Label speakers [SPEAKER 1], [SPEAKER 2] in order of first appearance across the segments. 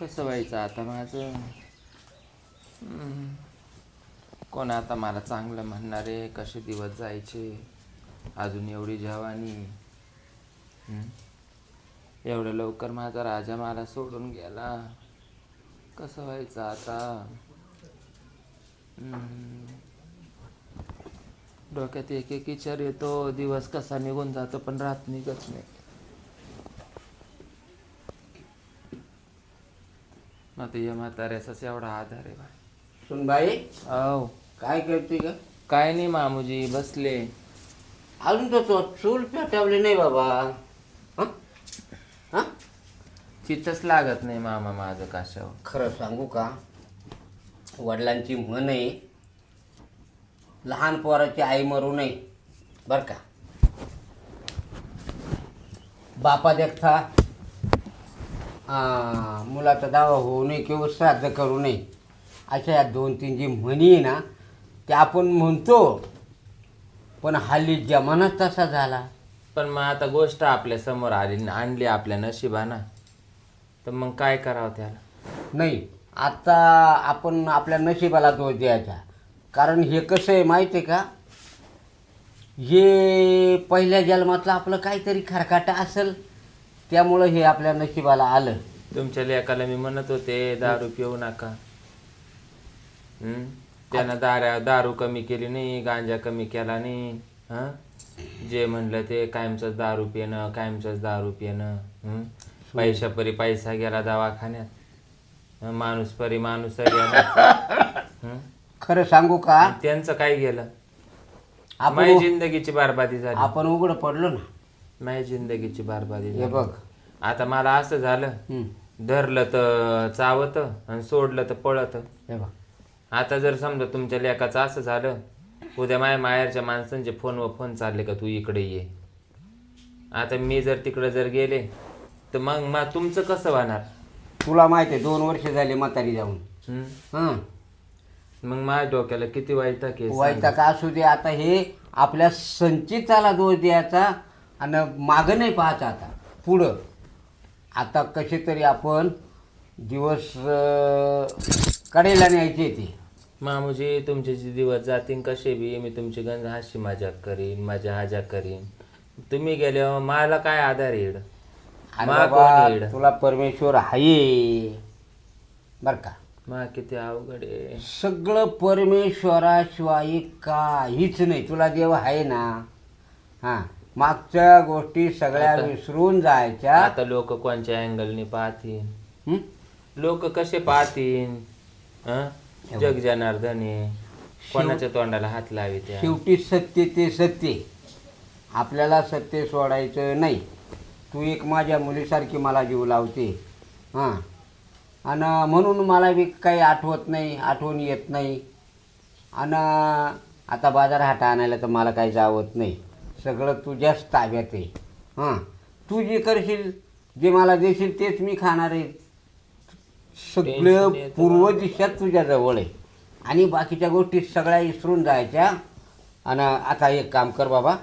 [SPEAKER 1] कसं व्हायचं आता माझं? कोण आता मला चांगलं म्हणणार आहे? कसे दिवस जायचे? अजून एवढी जवानी. एवढं लवकर माझा राजा मला सोडून गेला. कसं व्हायचं आता? डोक्यात एक एक विचार येतो. दिवस कसा निघून जातो पण रात निघत नाही. आता या म्हाताऱ्याचाच एवढा आधार आहे बाय
[SPEAKER 2] सुनबाई
[SPEAKER 1] औ.
[SPEAKER 2] काय करते का
[SPEAKER 1] काय नाही मामूजी बसले.
[SPEAKER 2] अजून तर तो चूल पेटवली नाही बाबा. हं? हं?
[SPEAKER 1] चित्तच लागत नाही मामा माझं काशावर.
[SPEAKER 2] खरं सांगू का? वडिलांची म्हण आहे लहान पोराची आई मरू नये. बर का? बापा देखता आ, मुलाचा दावा होऊ नये किंवा श्राद्ध करू नये अशा या दोन तीन जी म्हणी आहे ना त्या आपण म्हणतो पण हल्ली जमानाच तसा झाला.
[SPEAKER 1] पण मग आता गोष्ट आपल्यासमोर आली आणली आपल्या नशिबाना तर मग काय करावं त्याला?
[SPEAKER 2] नाही आता आपण आपल्या नशिबाला दोष द्यायचा. कारण हे कसं आहे माहिती आहे का? हे पहिल्या जन्मातलं आपलं काहीतरी खरकाटा असेल त्यामुळं हे आपल्या नशिबाला आलं.
[SPEAKER 1] तुमच्या लेकाला मी म्हणत होते दारू पिऊ नका. हम्म? त्यानं दाऱ्या दारू कमी केली नाही गांजा कमी केला नाही हं? जे म्हणलं ते कायमचंच दारू पिणं कायमचंच दारू पिणं हं? पैशा परी पैसा गेला दवाखान्यात. हं? माणूस परी माणूस गेला हं?
[SPEAKER 2] खरं सांगू का?
[SPEAKER 1] त्यांचं काय गेलं?
[SPEAKER 2] आपण
[SPEAKER 1] माझी जिंदगीची बरबादी झाली.
[SPEAKER 2] आपण उघडं पडलो ना.
[SPEAKER 1] माझी जिंदगीची बरबादी
[SPEAKER 2] हे
[SPEAKER 1] झाली.
[SPEAKER 2] बघ.
[SPEAKER 1] आता मला असं झालं धरलं तर चावत आणि सोडलं तर पळत.
[SPEAKER 2] हे बघ.
[SPEAKER 1] आता जर समजा तुमच्या लेखाचं असं झालं उद्या माझ्या माहेरच्या माणसांचे फोन व फोन चालले का तू इकडे ये. आता मी जर तिकडे जर गेले तर मग मग तुमचं कसं होणार?
[SPEAKER 2] तुला माहिती आहे दोन वर्ष झाली म्हातारी जाऊन.
[SPEAKER 1] हं?
[SPEAKER 2] हां.
[SPEAKER 1] मग माझ्या डोक्याला किती वाईट
[SPEAKER 2] वाईटा का? असू दे आता हे आपल्या संचिताला दोष द्यायचा आणि मागं नाही पाहायचं आता. पुढं. आता कसे तरी आपण दिवस कडेला न्यायचे ते.
[SPEAKER 1] मामुजी तुमचे जे दिवस जातील कसे बी मी तुमची गंज हाशी मजाक करीन मजा हाजा करीन. तुम्ही गेल्यावर मला काय आधार येईल
[SPEAKER 2] अरे
[SPEAKER 1] मा
[SPEAKER 2] बाबा
[SPEAKER 1] कोण येड?
[SPEAKER 2] तुला परमेश्वर आहे. बर का?
[SPEAKER 1] मा किती अवघड आहे.
[SPEAKER 2] सगळं परमेश्वराशिवाय काहीच नाही. तुला देव आहे ना? हां. मागच्या गोष्टी सगळ्या
[SPEAKER 1] आता-
[SPEAKER 2] विसरून जायच्या.
[SPEAKER 1] आता लोक कोणच्या अँगलने पाहतील?
[SPEAKER 2] हं?
[SPEAKER 1] लोक कसे पाहतील? हं? जग जनार्दने कोणाच्या तोंडाला हात लावी त्या
[SPEAKER 2] शेवटी सत्य ते सत्य. आपल्याला सत्य सोडायचं नाही. तू एक माझ्या मुलीसारखी मला जीव लावते. हां. आणि म्हणून मला बी काही आठवत नाही आठवण येत नाही. आणि आता बाजार हाटा आणायला तर मला काही जावत नाही. सगळं तुझ्याच ताब्यात आहे. हां. तू जे करशील जे मला देशील तेच मी खाणार आहे. सगळं. पूर्व दिशात तुझ्या जवळ आहे. आणि बाकीच्या गोष्टी सगळ्या विसरून जायच्या. आणि आता एक काम कर बाबा.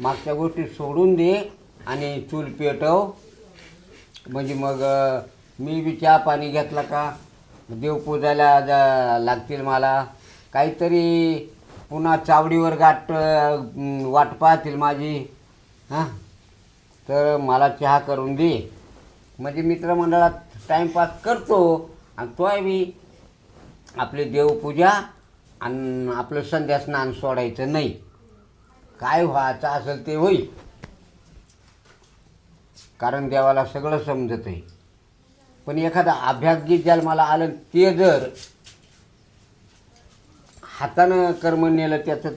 [SPEAKER 2] मागच्या गोष्टी सोडून दे आणि चूल पेटव. म्हणजे मग मी बी चहा पाणी घेतला का? देवपूजाला जा- लागतील मला. काहीतरी पुन्हा चावडीवर गाठ अं, वाट पाहतील माझी. हां? तर मला चहा करून दे. म्हणजे मित्रमंडळात टाईमपास करतो. आणि तोय बी आपली देवपूजा आणि आपलं संध्या स्नान सोडायचं नाही. काय व्हायचं असेल ते होईल. कारण देवाला सगळं समजत आहे पण एखादा अभ्यास गीत ज्याला मला आलं ते जर हातानं कर्म नेलं त्याचं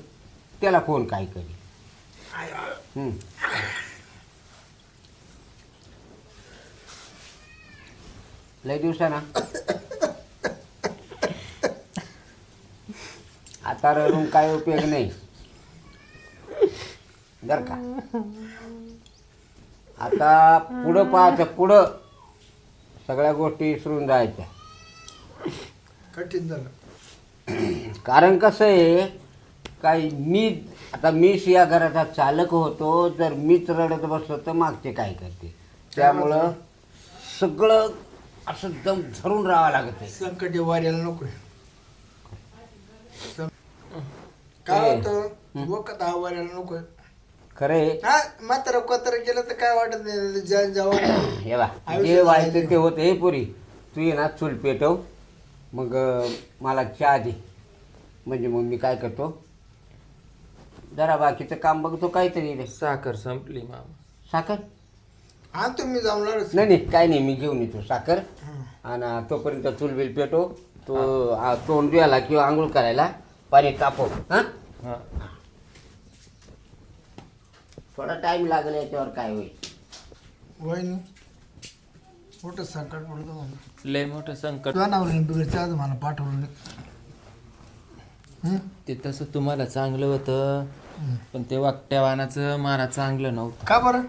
[SPEAKER 2] त्याला कोण काय करेल? हं. लय दिवसाना? आता रडून काय उपयोग नाही. बर का? आता पुढं पाहायचं पुढं सगळ्या गोष्टी विसरून जायच्या.
[SPEAKER 3] कठीण झालं.
[SPEAKER 2] कारण कसं आहे काय मी आता मीच या घराचा चालक होतो जर मीच रडत बसलो तर मागचे काय करते? त्यामुळं सगळं असं दम धरून राहावं लागत आहे
[SPEAKER 3] संकट वाऱ्याला नकोय सं- काय होतं? वखत हा वाऱ्याला नकोय
[SPEAKER 2] खरे
[SPEAKER 3] हा म्हातारा कोतारा केलं तर काय वाटत नाही
[SPEAKER 2] हे बा
[SPEAKER 3] आयुष्य
[SPEAKER 2] जे व्हायचं. ते होतं हे पुरी. तू ये ना चूल पेटव. मग मला चहा दे. म्हणजे मग मी काय करतो? जरा बाकीचं काम बघतो काहीतरी. रे
[SPEAKER 1] साखर संपली मामा.
[SPEAKER 2] साखर?
[SPEAKER 3] मी जाऊन लागलोच.
[SPEAKER 2] नाही नाही काय नाही मी घेऊन येतो साखर. आणि तोपर्यंत चूल बिल पेटो. तो आ, तोंड द्यायला किंवा आंघोळ करायला पाणी तापव हां?
[SPEAKER 1] हा.
[SPEAKER 2] थोडा टाइम लागेल याच्यावर काय होईल.
[SPEAKER 3] मोठं संकट पडतो मला
[SPEAKER 1] लय मोठं संकट.
[SPEAKER 3] तुझ्या नावाने बिघडच्या आज मला पाठवलं. नाही हं?
[SPEAKER 1] ते तसं तुम्हाला चांगलं होतं पण ते वाकट्यावानाचं मला चांगलं नव्हतं.
[SPEAKER 3] का बरं?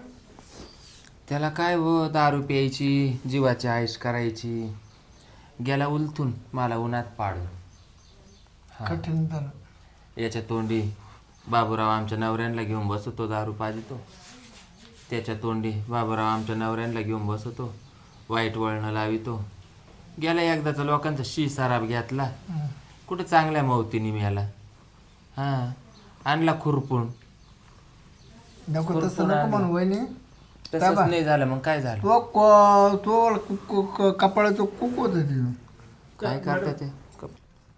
[SPEAKER 1] त्याला काय हो दारू प्यायची जीवाची आयुष करायची. गेला उलथून मला उन्हात पाडून.
[SPEAKER 3] कठीण
[SPEAKER 1] याच्या तोंडी बाबूराव आमच्या नवऱ्यांना घेऊन बसतो दारू पाजतो. त्याच्या तोंडी बाबूराव आमच्या नवऱ्यांना घेऊन बसतो. वाईट वळणं लावितो. गेला एकदाचा लोकांचा शी सराब घेतला. कुठं चांगल्या मवतीने मिळाला हां आणला खुरपून.
[SPEAKER 3] नको
[SPEAKER 1] भरपूर
[SPEAKER 3] तसं नको
[SPEAKER 1] आहे.
[SPEAKER 3] म्हणू वहिनी.
[SPEAKER 1] तसंच नाही झालं मग काय झालं?
[SPEAKER 3] तो क- तो कपाळाचं कुक होत
[SPEAKER 1] काय करता ते?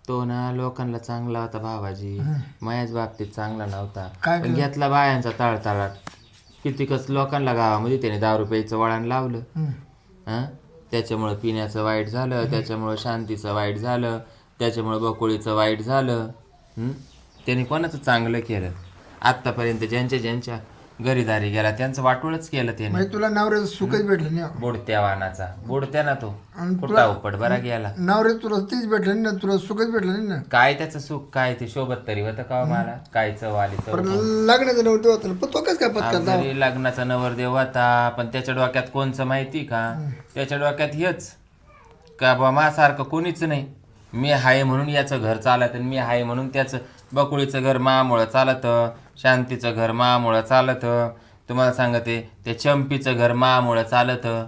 [SPEAKER 1] तो ना लोकांना चांगला होता भावाजी. मायाच बाबतीत चांगला नव्हता.
[SPEAKER 3] काय
[SPEAKER 1] पण
[SPEAKER 3] केलं?
[SPEAKER 1] घेतला बायांचा तळतळाट कितीकच लोकांना गावामध्ये त्याने दारू प्यायचं वळण लावलं.
[SPEAKER 3] हां?
[SPEAKER 1] त्याच्यामुळं पिण्याचं वाईट झालं त्याच्यामुळं शांतीचं वाईट झालं त्याच्यामुळं बकोळीचं वाईट झालं? त्याने कोणाचं चांगलं केलं? आत्तापर्यंत ज्यांच्या ज्यांच्या घरीदारी गेला त्यांचं वाटोळच केलं त्याने.
[SPEAKER 3] म्हणजे तुला नवऱ्याचं सुखच भेटलं नाही.
[SPEAKER 1] बुडत्या वाहनाचा बुडत्या ना तो.
[SPEAKER 3] आणि
[SPEAKER 1] कुठला उपट? बरा गेला.
[SPEAKER 3] नवरे तुला तीच भेटलं नाही ना तुला सुखच भेटलं नाही ना.
[SPEAKER 1] काय त्याचं सुख? काय ते शोभत तरी होतं का हो मला? काय चव आली चव
[SPEAKER 3] पण लग्नाचं नव्हतं होतं ना. पण तो कस काय
[SPEAKER 1] आज
[SPEAKER 3] पत्करता
[SPEAKER 1] जरी लग्नाचा नवरदेव होता पण त्याच्या डोक्यात कोणचं माहिती का? त्याच्या डोक्यात हेच. का बा माझ्यासारखं कोणीच नाही. मी हाय म्हणून याचं घर चालत आणि मी हाय म्हणून त्याचं बकुळीचं घर मामुळं चालतं. शांतीचं घर मामुळं चालतं. तुम्हाला सांगते ते चंपीचं घर मामुळं चालतं.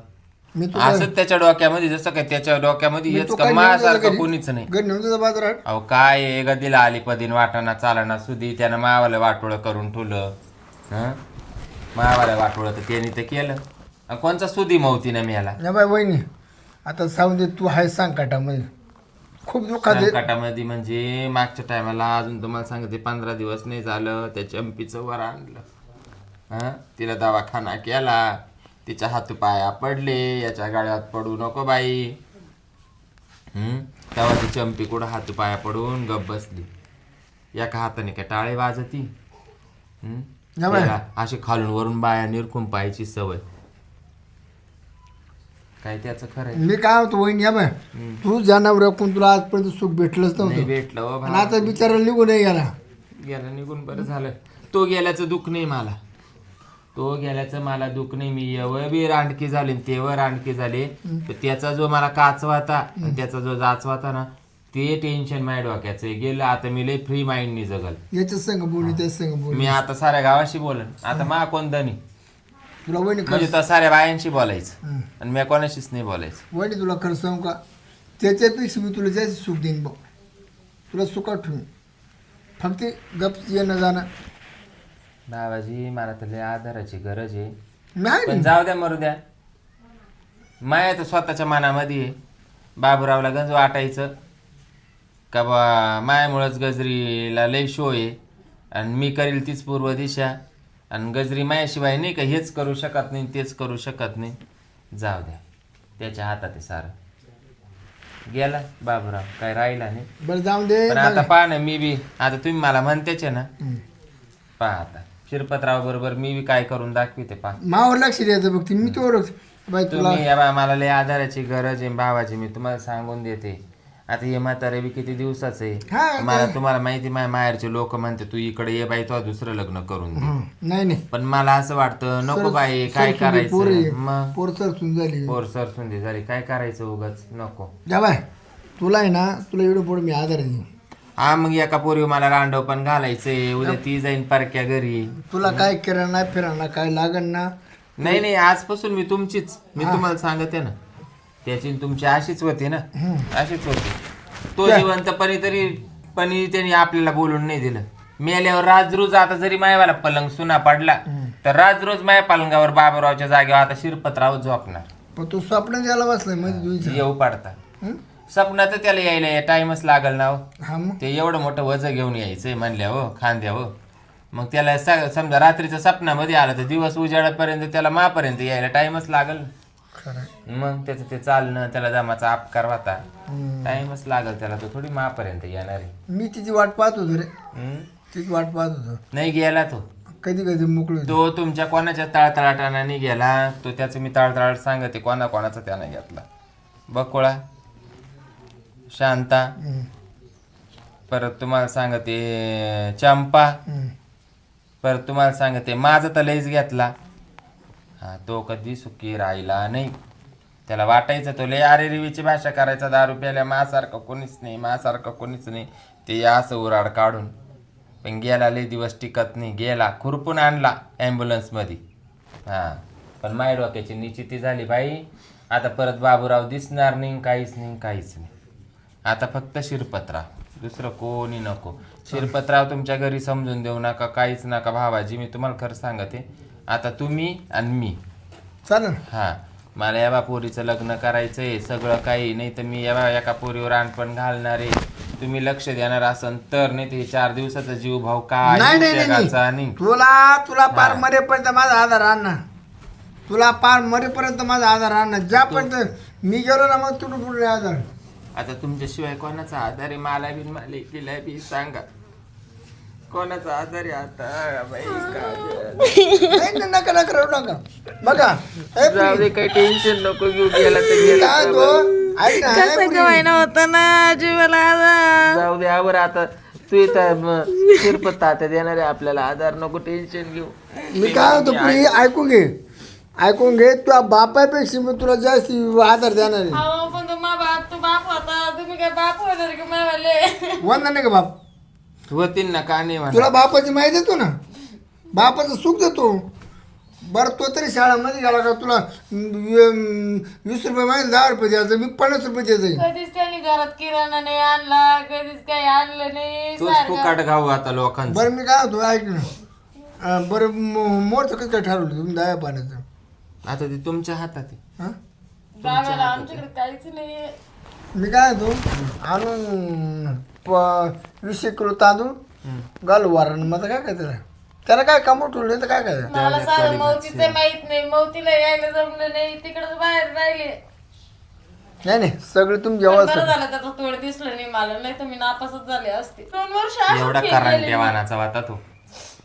[SPEAKER 3] मी
[SPEAKER 1] असंच त्याच्या डोक्यामध्ये जसं काय त्याच्या डोक्यामध्ये
[SPEAKER 3] मी
[SPEAKER 1] हेच
[SPEAKER 3] तो
[SPEAKER 1] का
[SPEAKER 3] काय नेऊन दिला
[SPEAKER 1] माझ्यासारखं
[SPEAKER 3] घरी?
[SPEAKER 1] कोणीच नाही.
[SPEAKER 3] घरी नेऊन
[SPEAKER 1] अहो काय आहे, गदीला आली पदीन वाटाणा चालना सुधी त्यानं मावाला वाटोळं करून ठेवलं हं? मावाला वाटोळं तर त्याने ते केलं. आणि कोणचा सुधी मवतीनं मिळाला
[SPEAKER 3] नाही बाय वहिनी आता सांगून दे तू आहे सांगकाटामध्ये खूप दुःखात आहे.
[SPEAKER 1] संकटामध्ये म्हणजे मागच्या टायमाला अजून तुम्हाला सांगते पंधरा दिवस नाही झालं त्या चंपीचं वर आणलं. हं? तिला दवाखाना केला. तिच्या हातपाया पडले याच्या गाड्यात पडू नको बाई. हं तेव्हा ती चंपी कुठं हातपाया पडून गप बसली. एका हाताने काय टाळे वाजती? हं? त्याला अशी खालून वरून बाया निरखून पाहायची सवय. काय त्याचं खरं आहे.
[SPEAKER 3] मी काय होतो वहिनी या बाय. तू जनावर कोण तुला आजपर्यंत सुख भेटलंच
[SPEAKER 1] नाही
[SPEAKER 3] नव्हतं.
[SPEAKER 1] भेटलं हो भावा.
[SPEAKER 3] आता बिचारा निघून नाही गेला
[SPEAKER 1] गेला निघून बरं झालं. तो गेल्याचं दुःख नाही मला. तो गेल्याचं मला दुःख नाही. मी एवढं बी रांडकी झाले आणि तेव्हा रांडकी झाले. तर त्याचा जो मला काचवाता आणि त्याचा जो जाचवाता ना ते टेन्शन माझ्या डोक्याचं आहे. गेलं आता मी लय फ्री माइंडनी जगल.
[SPEAKER 3] याच्या संग संग बोलली
[SPEAKER 1] मी आता साऱ्या गावाशी बोलन. आता मा कोण धनी
[SPEAKER 3] तुला वहिनी खरं
[SPEAKER 1] म्हणजे तर साऱ्या बायांशी बोलायचं.
[SPEAKER 3] हं.
[SPEAKER 1] आणि मी कोणाशीच नाही बोलायचं.
[SPEAKER 3] वहिनी तुला खरं सांगू का? त्याच्यापेक्षा मी तुला जास्त सुख देईन बघ. तुला सुखात ठेवून फक्त गप येणं जाणं.
[SPEAKER 1] बाबाजी मला तर लय आधाराची गरज आहे. पण
[SPEAKER 3] ना.
[SPEAKER 1] जाऊ द्या मरू द्या. माया तर स्वतःच्या मनामध्ये आहे. बाबूरावला गंज वाटायचं. का बा मायामुळंच गजरीला लय शो आहे. आणि मी करील तीच पूर्व दिशा. आणि गजरी मायाशिवाय नाही का हेच करू शकत नाही तेच करू शकत नाही. जाऊ द्या. त्याच्या हातात आहे सारं. गेला बाबूराव काय राहिला नाही.
[SPEAKER 3] बरं जाऊन दे.
[SPEAKER 1] पण आता पहा ना मी बी आता तुम्ही मला म्हणतेच आहे ना. पहा आता. शिरपतराव बरोबर मी बी काय करून दाखविते पहा.
[SPEAKER 3] मावर लक्ष द्यायचं बघ ती मी तो बाई तुला
[SPEAKER 1] तुम्ही या बा मला लय आधाराची गरज आहे भावाची मी तुम्हाला सांगून देते. आता हे म्हातारे बी किती दिवसाच
[SPEAKER 3] हा,
[SPEAKER 1] आहे मला तुम्हाला माहिती माझ्या माहेरचे लोक म्हणते तू इकडे ये बाई तो दुसरं लग्न करून दे.
[SPEAKER 3] नाही नाही.
[SPEAKER 1] पण मला असं वाटतं नको बाई काय. करायचं? मग?
[SPEAKER 3] पोर सरसून झाली.
[SPEAKER 1] पोर सरसुंदी झाली. काय करायचं उगाच? नको.
[SPEAKER 3] जा बाय. तुला आहे ना तुला एवढं पुढे मी आधार देईन.
[SPEAKER 1] हा मग एका पोरी मला रांडव पण घालायचंय. उद्या ती जाईन परक्या घरी.
[SPEAKER 3] तुला काय किराणा नाही फिराणा काय लागण ना?
[SPEAKER 1] नाही नाही आजपासून मी तुमचीच. मी तुम्हाला सांगते ना. त्याची न तुमची अशीच होती ना. अशीच होती. तो जिवंतपणी तरी पणी त्यांनी आपल्याला बोलून नाही दिलं. मेल्यावर राज रोज आता जरी मायवाला पलंग सुना पडला तर राज रोज माया पलंगावर बाबारावच्या जागेवर आता शिरपतराव झोपणार.
[SPEAKER 3] पण तू स्वप्न द्यायला बसलाय म्हणजे
[SPEAKER 1] येऊ पाडता? स्वप्नात त्याला यायला टाइमच लागल ना हो.
[SPEAKER 3] हा मग?
[SPEAKER 1] ते एवढं मोठं वज घेऊन यायचंय म्हणल्या हो खांद्या हो. मग त्याला स- समजा रात्रीच्या स्वप्नामध्ये आलं तर दिवस उजाडापर्यंत त्याला मापर्यंत यायला टाइमच लागल
[SPEAKER 3] खरं.
[SPEAKER 1] मग त्याचं ते चालणं त्याला जमाचा अपकार होता. टाइमच लागल त्याला तो थोडी मापर्यंत येणार आहे
[SPEAKER 3] मी तिची वाट पाहत होतो रे
[SPEAKER 1] हम्म?
[SPEAKER 3] तिची वाट पाहत होतो
[SPEAKER 1] नाही गेला तो
[SPEAKER 3] कधी कधी मोकळी होती.
[SPEAKER 1] तो तुमच्या कोणाच्या तळतळाटाना नाही गेला तो त्याचं मी तळतळाट सांगते कोणा कोणाचा त्यानं घेतला बकोळा शांता
[SPEAKER 3] हम्म.
[SPEAKER 1] परत तुम्हाला सांगते चंपा
[SPEAKER 3] हम्म.
[SPEAKER 1] परत तुम्हाला सांगते माझा तर लईच घेतला हा तो कधी सुखी राहिला नाही. त्याला वाटायचं तो लय अरे रिवीची भाषा करायचा दारू प्यायला मासारखं कोणीच नाही मासारखं कोणीच नाही. ते असं उराड काढून पण गेला लय दिवस टिकत नाही. गेला खुरपून आणला ॲम्ब्युलन्समध्ये. हां पण माय डोक्याची निश्चिती झाली बाई. आता परत बाबूराव दिसणार नाही काहीच नाही काहीच नाही. आता फक्त शिरपत्रा दुसरं कोणी नको. शिरपतराव तुमच्या घरी समजून देऊ नका काहीच नका. भावाजी मी तुम्हाला खरं सांगते. आता तुम्ही आणि मी.
[SPEAKER 3] चालेल.
[SPEAKER 1] हा. मला या पोरीचं लग्न करायचंय सगळं काही. नाही तर मी या बा एका पोरीवर आणपण घालणार आहे. तुम्ही लक्ष देणार असन तर नाही ते चार दिवसाचा जीव भाव काय?
[SPEAKER 3] नाही नाही नाही,
[SPEAKER 1] उपयोगाचा
[SPEAKER 3] नाही.
[SPEAKER 1] नाही
[SPEAKER 3] तुला तुला पार मरेपर्यंत माझा आधार आणणार तुला पार मरेपर्यंत माझा आधार आणणार ज्यापर्यंत मी गेलो ना मग तुटू पुढे आधार.
[SPEAKER 1] आता तुमच्याशिवाय कोणाचा आधार आहे? मला बी मला तिला बी सांगा. कोणाचा आधार आहे आता? बाई काजल.
[SPEAKER 3] नाही नाही, नका नका रडू नका. बघा ए,
[SPEAKER 1] जाऊ दे काही टेन्शन नको घेऊ गेला तर गेला.
[SPEAKER 3] काय तो ऐक ना ए,
[SPEAKER 4] कसं
[SPEAKER 3] पुरी.
[SPEAKER 4] गवायना होतं ना जीवाला आधार.
[SPEAKER 1] जाऊ दे आवर आता. तू इथं शिरपत तात्या देणार आहे आपल्याला आधार नको टेन्शन घेऊ.
[SPEAKER 3] मी काय होतो पुरी ऐकून घे. ऐकून घे तुझ्या बापापेक्षा मी तुला जास्त आधार देणार आहे.
[SPEAKER 4] अहो पण तो काय बाप होणार की मावाले?
[SPEAKER 3] वंदन नाही का बाप?
[SPEAKER 1] होतील ना का नाही म्हणा.
[SPEAKER 3] तुला बापाची माहिती देतो ना. बापाचं सुख देतो. बरं तो तरी शाळामध्ये गेला का तुला अं, वीस रुपये माहिती दहा रुपये द्यायचं मी पन्नास रुपये द्यायचं
[SPEAKER 4] कधीच त्यांनी घरात किराणा नाही आणला कधीच काही आणलं नाही
[SPEAKER 1] तूच फुकाट घाऊ आता लोकांचं.
[SPEAKER 3] बरं मी काय होतो ऐक ना. अं, बरं मो- मोरचं कसं काय ठरवलं तुम्ही दहा पाण्याचं?
[SPEAKER 1] आता ते तुमच्या हातात आहे.
[SPEAKER 3] हां?
[SPEAKER 4] बाबाला आमच्याकडे काहीच नाही
[SPEAKER 3] मी काय होतो आणून वीस एक किलो तांदूळ घालू वारण. मग आता काय काय त्याला? त्याला काय कामं ठेवलं तर काय काय
[SPEAKER 4] मला सारं मौतीचं माहीत नाही. मौतीला यायला जमलं नाही. तिकडच बाहेर राहिले.
[SPEAKER 3] नाही नाही. सगळे
[SPEAKER 4] पण
[SPEAKER 3] जेव्हा
[SPEAKER 4] बरं झालं त्याचं तोड दिसलं नाही मला. नाही तर मी नापासच झाले असते. दोन वर्ष अशीच
[SPEAKER 1] एवढा
[SPEAKER 4] फेल गेले
[SPEAKER 1] करंट्या
[SPEAKER 4] मी.
[SPEAKER 1] वानाचा होता तो.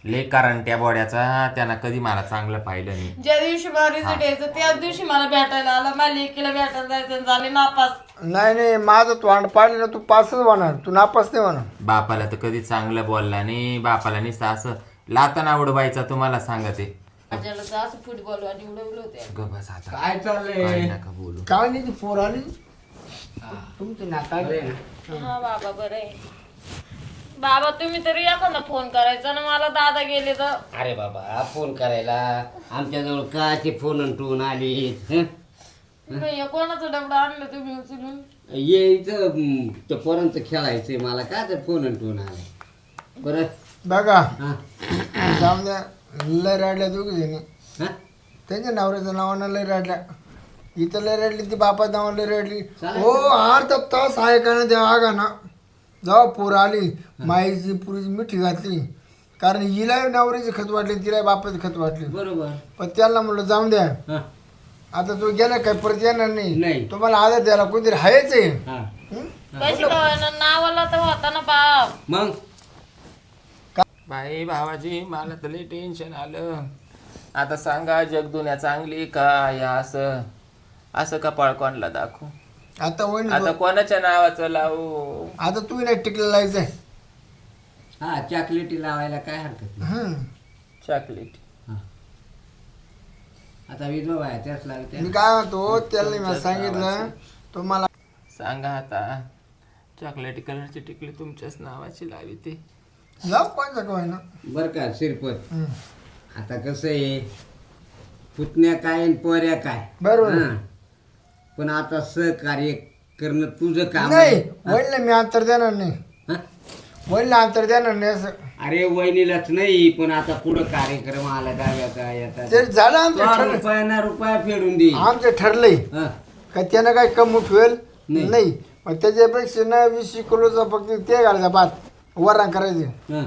[SPEAKER 1] ले करंट्या बोड्याचा त्यांना कधी मला चांगलं पाहिलं नाही.
[SPEAKER 4] ज्या दिवशी मला रिझल्ट यायचं त्याच दिवशी मला भेटायला आला. मला लेकीला भेटायला जायचं आणि झाले नापास.
[SPEAKER 3] नाही नाही माझं तोंड पाडलं ना तू पासच होणार. तू नापास नाही होणार.
[SPEAKER 1] बापाला तर कधी चांगलं बोलला नाही. बापाला नुसतं असं लाताना उडवायचा तुम्हाला सांगते
[SPEAKER 4] माझ्याला तर असं फुटबॉल आणि उडवलं होते.
[SPEAKER 1] ग बस आता.
[SPEAKER 2] काय चाललंय?
[SPEAKER 1] काय नका बोलू.
[SPEAKER 3] काय नाही ती पोर आली
[SPEAKER 2] तुमचं नाता
[SPEAKER 4] हा बाबा बरं आहे. बाबा तुम्ही तरी एखादा फोन करायचा ना मला दादा गेले तर.
[SPEAKER 2] अरे बाबा फोन करायला? आमच्याजवळ काचे फोन टून आले?
[SPEAKER 4] नाही हे कोणाचं डबडा आणलं तुम्ही उचलून?
[SPEAKER 2] ये इथं हं, त्या पोरांचं खेळायचंय मला. काय तर फोन टून आले? बरं.
[SPEAKER 3] बघा
[SPEAKER 2] हा.
[SPEAKER 3] जाऊन द्या लय राडल्या दोघी जणी.
[SPEAKER 2] हा?
[SPEAKER 3] त्यांच्या नवऱ्याच्या नावानं लय राडल्या. इथं लय रडली ती बापा नावानं लय रडली. हो अर्धा तास आहे का ना त्या आगा ना जेव्हा पोर आली माईची पुरीची मिठी घातली. कारण हिला नवऱ्याची खत वाटली तिला बापाची खत वाटली.
[SPEAKER 2] बरोबर.
[SPEAKER 3] पण त्यांना म्हणलं जाऊन द्या.
[SPEAKER 2] हा.
[SPEAKER 3] आता तो गेला काय परत येणार नाही.
[SPEAKER 2] नाही.
[SPEAKER 3] तुम्हाला आदर द्यायला कोणतरी हायच आहे.
[SPEAKER 2] हा.
[SPEAKER 3] हं?
[SPEAKER 4] कशी काय ना नावाला तर होता ना बाप.
[SPEAKER 2] मग?
[SPEAKER 1] बाई भावाजी मला तर लय टेन्शन आलं. आता सांगा जगदुन्या चांगली का या असं? असं कपाळ कोणला दाखवू?
[SPEAKER 3] आता होईन
[SPEAKER 1] आता कोणाच्या नावाचं लावू?
[SPEAKER 3] आता तू नाही टिकलेला जायचंय
[SPEAKER 2] हा चॉकलेटी लावायला काय हरकत नाही.
[SPEAKER 3] हं.
[SPEAKER 1] चॉकलेट
[SPEAKER 2] हा. आता विधवा आहे त्याच लागते
[SPEAKER 3] मी काय म्हणतो त्याला मी सांगितलं. तुम्हाला
[SPEAKER 1] सांगा आता. चॉकलेटी कलरची टिकली तुमच्याच नावाची लावी ते.
[SPEAKER 3] लाव कोणचा काय ना
[SPEAKER 2] बर का शिरपत. आता कसं आहे पुतण्या काय आणि पोऱ्या काय?
[SPEAKER 3] बरोबर.
[SPEAKER 2] हा. पण आता सहकार्य करणं तुझं काम
[SPEAKER 3] नाही
[SPEAKER 2] आहे.
[SPEAKER 3] वडील मी अंतर देणार नाही.
[SPEAKER 2] हं?
[SPEAKER 3] वडील अंतर देणार नाही असं.
[SPEAKER 2] अरे वहिनीलाच नाही पण आता पुढं कार्यक्रम आला डाव्याचा याचा
[SPEAKER 3] ते झालं आमचं ठरलं.
[SPEAKER 2] रुपया रुपया फेडून दे.
[SPEAKER 3] आमचं ठरलंय.
[SPEAKER 2] हं.
[SPEAKER 3] का त्यानं काय कम उठवेल
[SPEAKER 2] नाही.
[SPEAKER 3] नाही. मग त्याच्यापेक्षा ना वीस किलोचा फक्त ते घालायचा भात. वरण करायचे.
[SPEAKER 2] हं.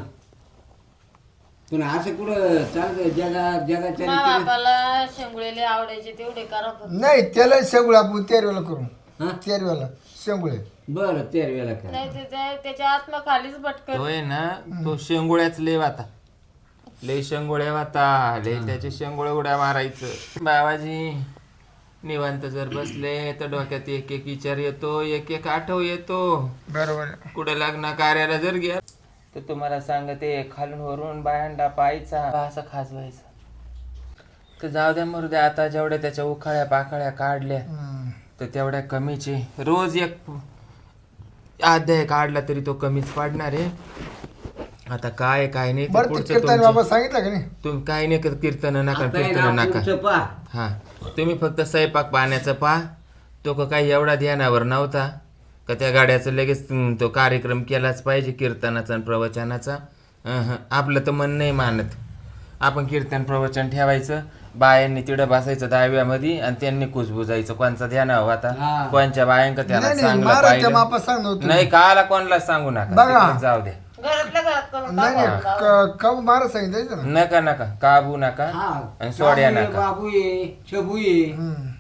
[SPEAKER 2] पण असं कुठं चालतं जगा जगाच्या
[SPEAKER 4] मा
[SPEAKER 2] रीतीने
[SPEAKER 4] बापाला शेंगुळेले आवडायचे तेवढे करा फक्त.
[SPEAKER 3] नाही त्याला शेंगुळे आपण तेरवेला करू.
[SPEAKER 2] हं?
[SPEAKER 3] तेरवेला शेंगुळे.
[SPEAKER 2] बरं तेर वेळा कर.
[SPEAKER 4] नाही ते- ते- त्याच्या आत्मा खालीच भटकत
[SPEAKER 1] आहे ना तो शेंगोळ्याच लय वाता. लय शेंगोळ्या वाता लय त्याचे शेंगोळे उड्या मारायचं. बाबाजी निवांत जर बसले तर डोक्यात एक एक विचार येतो एक एक आठव येतो.
[SPEAKER 3] बरोबर
[SPEAKER 1] कुठे लग्न कार्याला जर गेला तर तुम्हाला सांगते खालून वरून बायांडा पाहायचा. असं खाजवायचा. तर जाऊ द्या मरू द्या आता जेवढ्या त्याच्या उखाळ्या पाखाळ्या काढल्या. तर तेवढ्या कमीचे. रोज एक अध्याय काढला तरी तो कमीच पाडणार आहे. आता काय काय नाही
[SPEAKER 3] बाबा सांगितलं का नाही?
[SPEAKER 1] तुम काय नाही करत कीर्तन नका कीर्तन
[SPEAKER 2] ना
[SPEAKER 1] नका. हा. तुम्ही फक्त स्वयंपाक पाण्याचं पहा. तो का काही एवढा ध्यानावर नव्हता. का त्या गाड्याचं लगेच तो कार्यक्रम केलाच पाहिजे कीर्तनाचा आणि प्रवचनाचा. आपलं तर मन नाही मानत. आपण कीर्तन प्रवचन ठेवायचं बायांनी तिडं बसायचं दहाव्यामध्ये आणि त्यांनी कुजबुजायचं. कोणचा ध्यानावर
[SPEAKER 2] हा.
[SPEAKER 1] आता? कोणच्या बायांका त्याला
[SPEAKER 3] नाही नाही
[SPEAKER 1] चांगलं
[SPEAKER 3] महाराजच्या
[SPEAKER 1] पाहिलं?
[SPEAKER 3] मापा सांग नव्हतं
[SPEAKER 1] नाही काला कोणाला सांगू नका. जाऊ द्या.
[SPEAKER 4] करून
[SPEAKER 3] नाही. क- सांगितलं ना.
[SPEAKER 1] नका नका. काबू नका.
[SPEAKER 2] हा
[SPEAKER 1] आणि सोड्या
[SPEAKER 2] बाबू ये,
[SPEAKER 1] नका.
[SPEAKER 2] बाबू ये छबू ये.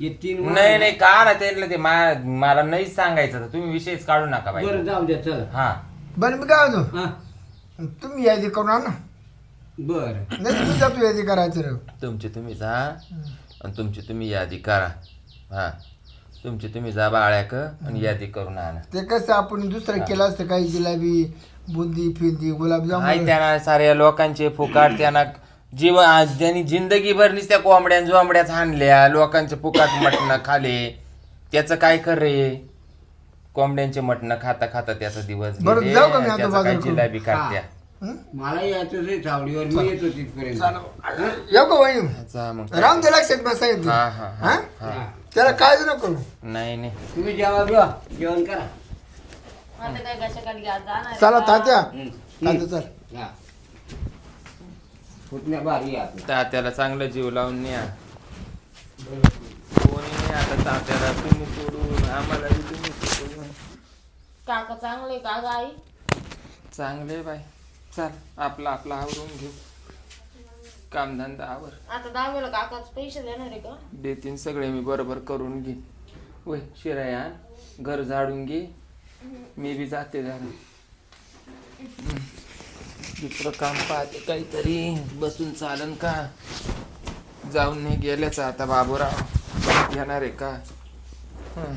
[SPEAKER 3] हे
[SPEAKER 2] तीन
[SPEAKER 1] नाही नाही का ना त्यांना ते. मा- मला नाही सांगायचं तर तुम्ही विषयच काढू नका बाई.
[SPEAKER 2] बरं जाऊ द्या चला.
[SPEAKER 1] हा.
[SPEAKER 3] बरं मी काय होतो
[SPEAKER 2] हा.
[SPEAKER 3] तुम्ही यादी करून आणा.
[SPEAKER 2] बरं.
[SPEAKER 3] नाही तुम्ही जातो यादी करायचं रे
[SPEAKER 1] तुमची तुम्ही जा आणि तुमची तुम्ही यादी करा. हा. तुमची तुम्ही जा बाळ्याक आणि यादी करून आणा.
[SPEAKER 3] ते कसं आपण दुसरं केलं असतं काही जिलाबी बुंदी फिंदी
[SPEAKER 1] हाय
[SPEAKER 3] गुलाबजामुन
[SPEAKER 1] त्यांना साऱ्या लोकांचे फुकाट त्यांना जीव आज त्यांनी जिंदगीभर नुसत्या कोंबड्या जोंबड्याच हाणल्या लोकांचे फुकाट मटणं खाले. त्याचं काय कर रे? कोंबड्यांचे मटणं खाता खाता त्याचा दिवस
[SPEAKER 3] बरं,
[SPEAKER 1] गेले,
[SPEAKER 3] जाऊ का मी आता
[SPEAKER 1] त्याचं
[SPEAKER 3] बाजार
[SPEAKER 1] काय
[SPEAKER 3] करून?
[SPEAKER 1] जिलाबी काढत्या?
[SPEAKER 2] मला यायचं रे चावडीवर मी येतो तिथपर्यंत.
[SPEAKER 3] येऊ का वहिनी?
[SPEAKER 1] जा मग.
[SPEAKER 3] राम दे लक्षात मी सांगितलं.
[SPEAKER 1] हा हा हा.
[SPEAKER 3] हा?
[SPEAKER 2] हा.
[SPEAKER 3] त्याला काय नको करू.
[SPEAKER 1] नाही नाही.
[SPEAKER 2] तुम्ही जेवा बिवा जेवण करा
[SPEAKER 4] आता काय कशाखाली घ्या जाणार आहे
[SPEAKER 3] चला? तात्या. तात्या चल.
[SPEAKER 2] हा. फुटण्या भारी आहे आपलं.
[SPEAKER 1] तात्याला चांगलं जीव लावून न्या. कोणी नाही आता तात्याला तुम्ही सोडून आम्हाला बी तुम्ही सोडून.
[SPEAKER 4] काका चांगले का ग आई?
[SPEAKER 1] चांगले बाय चल आपला आपला आवरून घेऊ. कामधंदा आवर.
[SPEAKER 4] आता दहावीला काकाच पैसे देणार आहे का?
[SPEAKER 1] देतीन सगळे मी बरोबर करून घे वय शिराया घर झाडून घे. मी बी जाते जरा दुसरं काम पाहते काहीतरी. बसून चालन का? जाऊन नाही गेल्याच आता बाबूराव. येणार आहे का? हं.